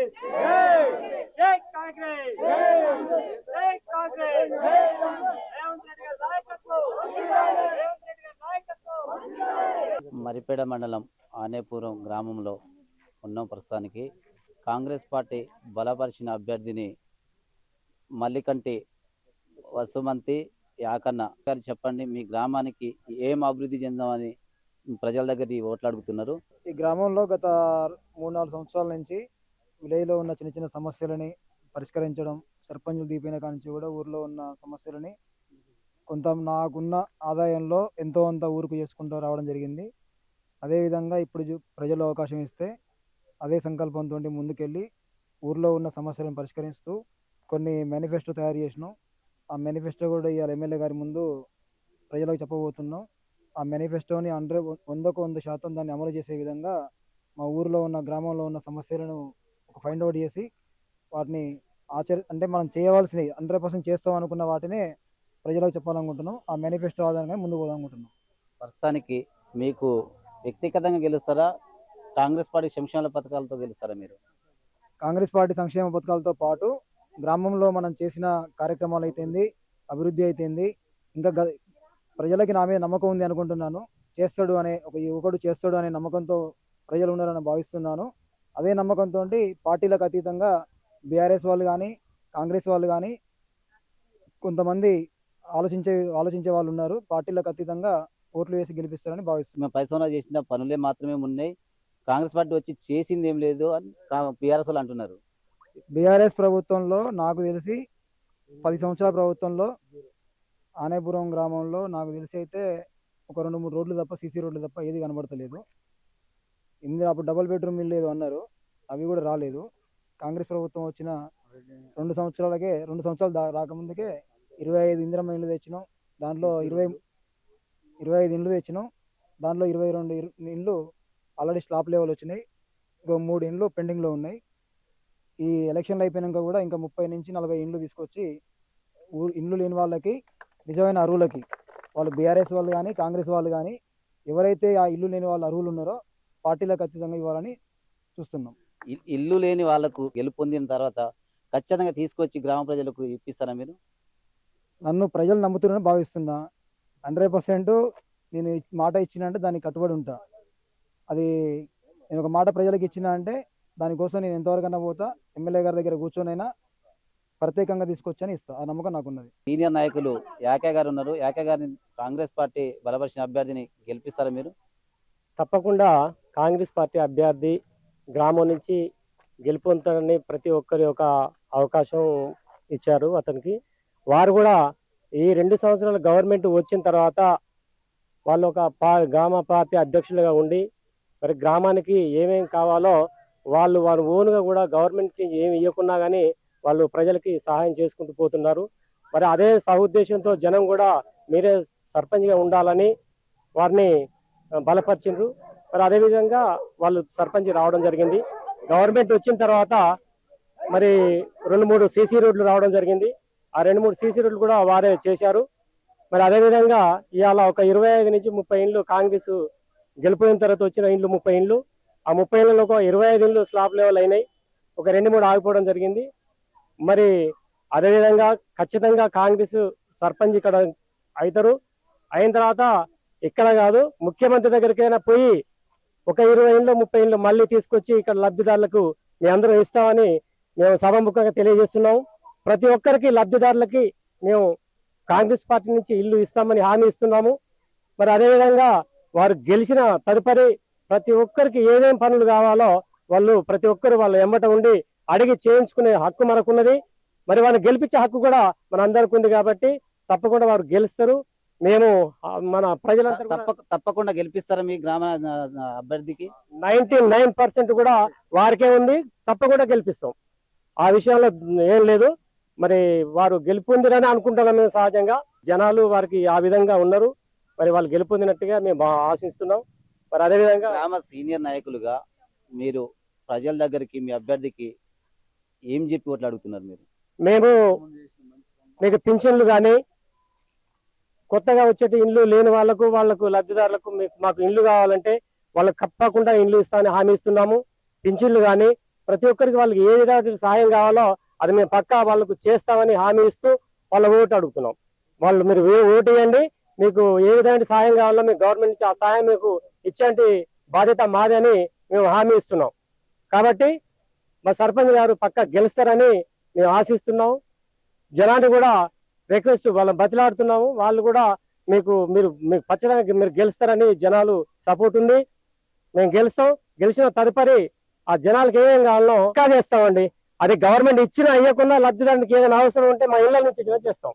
కాంగ్రెస్ జై కాంగ్రెస్ జై కాంగ్రెస్ రేవంత్ రెడ్డి గారి నాయకత్వం రేవంత్ రెడ్డి గారి నాయకత్వం మరిపేడ మండలం ఆనేపురం గ్రామంలో ఉన్నాం ప్రస్తుతానికి. కాంగ్రెస్ పార్టీ బలపరిచిన అభ్యర్థిని మల్లికంటి వసుమంతి యాకన్న. గారు చెప్పండి మీ గ్రామానికి ఏం అభివృద్ధి చెందామని ప్రజల దగ్గర ఈ ఓట్లు అడుగుతున్నారు ఈ గ్రామంలో గత మూడు నాలుగు సంవత్సరాల నుంచి విలేజ్లో ఉన్న చిన్న చిన్న సమస్యలని పరిష్కరించడం సర్పంచులు దీపైన కానించి కూడా ఊర్లో ఉన్న సమస్యలని కొంత నాకున్న ఆదాయంలో ఎంతో అంత ఊరుకు చేసుకుంటూ రావడం జరిగింది. అదేవిధంగా ఇప్పుడు జు- ప్రజలు అవకాశం ఇస్తే అదే సంకల్పంతో ముందుకెళ్ళి ఊర్లో ఉన్న సమస్యలను పరిష్కరిస్తూ కొన్ని మేనిఫెస్టో తయారు చేసినాం. ఆ మేనిఫెస్టో కూడా ఇవాళ ఎమ్మెల్యే గారి ముందు ప్రజలకు చెప్పబోతున్నాం. ఆ మేనిఫెస్టోని హండ్రెడ్ వందకు వంద శాతం దాన్ని అమలు చేసే విధంగా మా ఊరిలో ఉన్న గ్రామంలో ఉన్న సమస్యలను ఒక ఫైండ్ అవుట్ చేసి వాటిని ఆచరి అంటే మనం చేయవలసినవి హండ్రెడ్ పర్సెంట్ చేస్తాం అనుకున్న వాటినే ప్రజలకు చెప్పాలనుకుంటున్నాం. ఆ మేనిఫెస్టో ఆధారంగా ముందుకు పోదామనుకుంటున్నాం. ప్రస్తుతానికి మీకు వ్యక్తిగతంగా గెలుస్తారా? కాంగ్రెస్ పార్టీ సంక్షేమ పథకాలతో గెలుస్తారా మీరు? కాంగ్రెస్ పార్టీ సంక్షేమ పథకాలతో పాటు గ్రామంలో మనం చేసిన కార్యక్రమాలు అయితేంది అభివృద్ధి అయితేంది ఇంకా ప్రజలకి నా మీద నమ్మకం ఉంది అనుకుంటున్నాను. చేస్తాడు అనే ఒక యువకుడు చేస్తాడు అనే నమ్మకంతో ప్రజలు ఉన్నారని భావిస్తున్నాను. అదే నమ్మకంతో పార్టీలకు అతీతంగా బీఆర్ఎస్ వాళ్ళు కానీ కాంగ్రెస్ వాళ్ళు కానీ కొంతమంది ఆలోచించే ఆలోచించే వాళ్ళు ఉన్నారు. పార్టీలకు అతీతంగా ఓట్లు వేసి గెలిపిస్తారని పది సంవత్సరాలు చేసిన పనులే మాత్రమే ఉన్నాయి. కాంగ్రెస్ పార్టీ వచ్చి చేసింది ఏం లేదు అని పిఆర్ఎస్ వాళ్ళు అంటున్నారు. బీఆర్ఎస్ ప్రభుత్వంలో నాకు తెలిసి పది సంవత్సరాల ప్రభుత్వంలో ఆనేపురం గ్రామంలో నాకు తెలిసి అయితే ఒక రెండు మూడు రోడ్లు తప్ప సీసీ రోడ్లు తప్ప ఏది కనబడతలేదు. ఇందులో అప్పుడు డబుల్ బెడ్రూమ్ ఇల్లు ఏదో అన్నారు. అవి కూడా రాలేదు. కాంగ్రెస్ ప్రభుత్వం వచ్చిన రెండు సంవత్సరాలకే రెండు సంవత్సరాలు దా రాకముందుకే ఇరవై ఐదు ఇందిరమ్మ ఇల్లు తెచ్చినాం. దాంట్లో ఇరవై ఇరవై ఐదు ఇండ్లు తెచ్చినాం. దాంట్లో ఇరవై రెండు ఇరు- ఇండ్లు ఆల్రెడీ స్లాప్ లెవెల్ వచ్చినాయి. ఇంకో మూడు ఇండ్లు పెండింగ్లో ఉన్నాయి. ఈ ఎలక్షన్లు అయిపోయినాక కూడా ఇంకా ముప్పై నుంచి నలభై ఇండ్లు తీసుకొచ్చి ఇండ్లు లేని వాళ్ళకి నిజమైన అరువులకి వాళ్ళు బీఆర్ఎస్ వాళ్ళు కానీ కాంగ్రెస్ వాళ్ళు కానీ ఎవరైతే ఆ ఇల్లు లేని వాళ్ళు అర్హులు ఉన్నారో పార్టీలకు అతీతంగా ఇవ్వాలని చూస్తున్నాం. ఇల్- ఇల్లు లేని వాళ్ళకు గెలుపొందిన తర్వాత ఖచ్చితంగా తీసుకొచ్చి గ్రామ ప్రజలకు ఇప్పిస్తారా మీరు? నన్ను ప్రజలు నమ్ముతున్నారని భావిస్తున్నా. హండ్రెడ్ పర్సెంట్ నేను మాట ఇచ్చిన అంటే దానికి కట్టుబడి ఉంటా. అది నేను ఒక మాట ప్రజలకు ఇచ్చిన అంటే దానికోసం నేను ఎంతవరకైనా పోతా. ఎమ్మెల్యే గారి దగ్గర కూర్చొనైనా ప్రత్యేకంగా తీసుకొచ్చని ఇస్తా. ఆ నమ్మకం నాకున్నది. సీనియర్ నాయకులు యాకే గారు ఉన్నారు. యాకే గారిని కాంగ్రెస్ పార్టీ బలపరిచిన అభ్యర్థిని గెలిపిస్తారా మీరు? తప్పకుండా కాంగ్రెస్ పార్టీ అభ్యర్థి గ్రామం నుంచి గెలుపొందుతారని ప్రతి ఒక్కరి ఒక అవకాశం ఇచ్చారు అతనికి. వారు కూడా ఈ రెండు సంవత్సరాలు గవర్నమెంట్ వచ్చిన తర్వాత వాళ్ళు ఒక పా గ్రామ పార్టీ అధ్యక్షులుగా ఉండి మరి గ్రామానికి ఏమేమి కావాలో వాళ్ళు వారు ఓన్గా కూడా గవర్నమెంట్కి ఏమి ఇవ్వకున్నా కానీ వాళ్ళు ప్రజలకి సహాయం చేసుకుంటూ పోతున్నారు. మరి అదే సహుద్దేశంతో జనం కూడా మీరే సర్పంచ్గా ఉండాలని వారిని బలపరిచిండ్రు. మరి అదేవిధంగా వాళ్ళు సర్పంచ్ రావడం జరిగింది. గవర్నమెంట్ వచ్చిన తర్వాత మరి రెండు మూడు సీసీ రోడ్లు రావడం జరిగింది. ఆ రెండు మూడు సీసీ రోడ్లు కూడా వారే చేశారు. మరి అదేవిధంగా ఇవాళ ఒక ఇరవై ఐదు నుంచి ముప్పై ఇండ్లు కాంగ్రెస్ గెలిపోయిన తర్వాత వచ్చిన ఇండ్లు ముప్పై ఇండ్లు. ఆ ముప్పై ఇండ్లలో ఒక ఇరవై ఐదు ఇండ్లు స్లాబ్ లెవెల్ అయినాయి. ఒక రెండు మూడు ఆగిపోవడం జరిగింది. మరి అదేవిధంగా ఖచ్చితంగా కాంగ్రెస్ సర్పంచ్ ఇక్కడ అవుతారు. అయిన తర్వాత ఇక్కడ కాదు ముఖ్యమంత్రి దగ్గరికైనా పోయి ఒక ఇరవై ఏళ్ళు ముప్పై ఏళ్ళు మళ్ళీ తీసుకొచ్చి ఇక్కడ లబ్ధిదారులకు మీ అందరూ ఇస్తామని మేము సభాముఖంగా తెలియజేస్తున్నాము ప్రతి ఒక్కరికి లబ్ధిదారులకి మేము కాంగ్రెస్ పార్టీ నుంచి ఇల్లు ఇస్తామని హామీ ఇస్తున్నాము. మరి అదేవిధంగా వారు గెలిచిన తదుపరి ప్రతి ఒక్కరికి ఏమేం పనులు కావాలో వాళ్ళు ప్రతి ఒక్కరు వాళ్ళ ఎంబట ఉండి అడిగి చేయించుకునే హక్కు మనకున్నది. మరి వాళ్ళు గెలిపించే హక్కు కూడా మన అందరికి ఉంది కాబట్టి తప్పకుండా వారు గెలుస్తారు. మేము ఆ, మన తప్ప తప్పకుండా గెలిపిస్తారా మీ గ్రామ అభ్యర్థికి? నైన్టీ నైన్ పర్సెంట్ కూడా వారికే ఉంది తప్పకుండా గెలిపిస్తాం. ఆ విషయంలో ఏం లేదు. మరి వారు గెలుపొందిరని అనుకుంటున్నాం మేము సహజంగా. జనాలు వారికి ఆ విధంగా ఉన్నారు. మరి వాళ్ళు గెలుపొందినట్టుగా మేము ఆశిస్తున్నాం. మరి అదేవిధంగా గ్రామ సీనియర్ నాయకులుగా మీరు ప్రజల దగ్గరికి మీ అభ్యర్థికి ఏం చెప్పి ఓట్లు అడుగుతున్నారు మీరు? మేము మీకు పింఛన్లు కానీ కొత్తగా వచ్చేటి ఇండ్లు లేని వాళ్ళకు వాళ్ళకు లబ్ధిదారులకు మీకు మాకు ఇండ్లు కావాలంటే వాళ్ళకి తప్పకుండా ఇండ్లు ఇస్తామని హామీ ఇస్తున్నాము. పింఛన్లు కానీ ప్రతి ఒక్కరికి వాళ్ళకి ఏ విధంగా సహాయం కావాలో అది మేము పక్కా వాళ్ళకు చేస్తామని హామీ ఇస్తూ వాళ్ళ ఓటు అడుగుతున్నాం. వాళ్ళు మీరు ఏ- ఓటు వేయండి. మీకు ఏ విధమైన సహాయం కావాలో మీ గవర్నమెంట్ నుంచి ఆ సహాయం మీకు ఇచ్చేంటి బాధ్యత మాది అని మేము హామీ ఇస్తున్నాం. కాబట్టి మా సర్పంచ్ గారు పక్క గెలుస్తారని మేము ఆశిస్తున్నాం. జనాన్ని కూడా రిక్వెస్ట్ వాళ్ళని బతిలాడుతున్నాము. వాళ్ళు కూడా మీకు మీరు మీకు పచ్చడానికి మీరు గెలుస్తారని జనాలు సపోర్ట్ ఉంది. మేము గెలుస్తాం. గెలిచిన తదుపరి ఆ జనాలకు ఏమేం కావాలో ఇంకా చేస్తామండి అది గవర్నమెంట్ ఇచ్చినా అయ్యకుండా లబ్ధిదారునికి ఏదైనా అవసరం ఉంటే మా ఇళ్ళ నుంచి చేస్తాం.